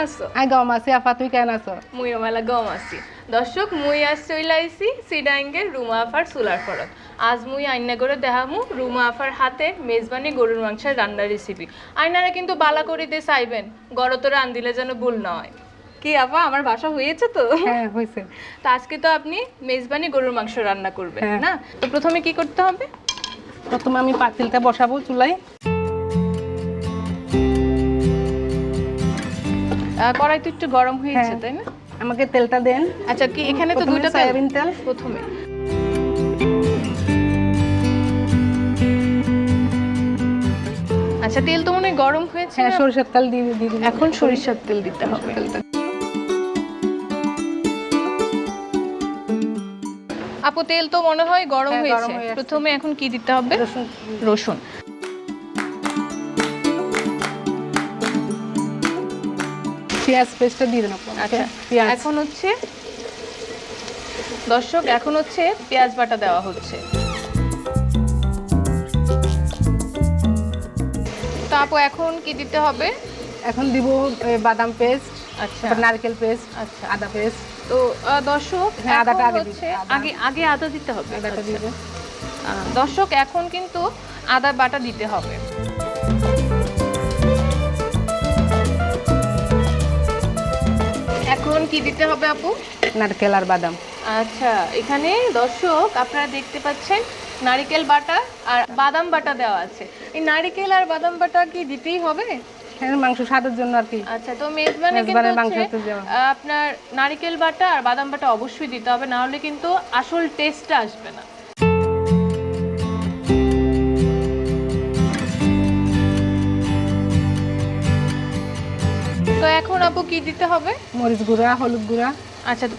I গম আছি আপা তুই কেন আছো মুই মেলা গম আছি দর্শক মুই আজ চইলাইছি সিডাঙ্গের রুমা আফার সুলার ফরত আজ মুই আইনা করে দেখামু রুমা আফার হাতে মেজবানি গরুর মাংসের রান্নার রেসিপি আইনারা কিন্তু বালা করিতে চাইবেন গড়তরে আনদিলে যেন ভুল না হয়। কি আপা আমার বাসা হয়েছে তো? হ্যাঁ হয়েছে। তো আজকে তো আপনি মেজবানি গরুর মাংস রান্না করবেন হ্যাঁ। না? তো প্রথমে কি করতে হবে? প্রথমে আমি পাতিলটা বসাবো চুলাই কড়াই তো একটু গরম হয়েছে হ্যাঁ। তাই না? আমাকে তেলটা দেন। আচ্ছা কি এখানে তো দুইটা তেল? সয়াবিন তেল। প্রথমে। আচ্ছা তেল তো মনে গরম হয়েছে হ্যাঁ সরিষার তেল দিয়ে দিয়ে এখন সরিষার তেল দিতে হবে। তেলটা। আপু তেল তো মনে হয় গরম হ্যাঁ, হয়েছে। প্রথমে এখন কি দিতে হবে? রসুন। রসুন। পেঁয়াজ পেস্টটা দিয়ে দেন আচ্ছা এখন হচ্ছে দর্শক এখন হচ্ছে পেঁয়াজ বাটা দেওয়া হচ্ছে। তো আপু এখন কি দিতে হবে? এখন দিব বাদাম পেস্ট আচ্ছা। নারকেল পেস্ট আচ্ছা। আদা পেস্ট। তো দর্শক হ্যাঁ, আদাটা আগে হচ্ছে। আগে আগে আদা দিতে হবে। আদাটা আচ্ছা। দিবে। দর্শক এখন কিন্তু আদা বাটা দিতে হবে। কি দিতে হবে আপু? নারকেল আর বাদাম। আচ্ছা এখানে দর্শক আপনারা দেখতে পাচ্ছেন নারিকেল বাটা আর বাদাম বাটা দেওয়া আছে। এই নারিকেল আর বাদাম বাটা কি দিতেই হবে? মাংস স্বাদের জন্য আর কি। আচ্ছা তো মেজবানে কিন্তু মাংস আপনার নারিকেল বাটা আর বাদাম বাটা অবশ্যই দিতে হবে না হলে কিন্তু আসল টেস্টটা আসবে না। তো এখন আপু কি দিতে হবে? মরিচ গুঁড়া হলুদ গুঁড়া। আচ্ছা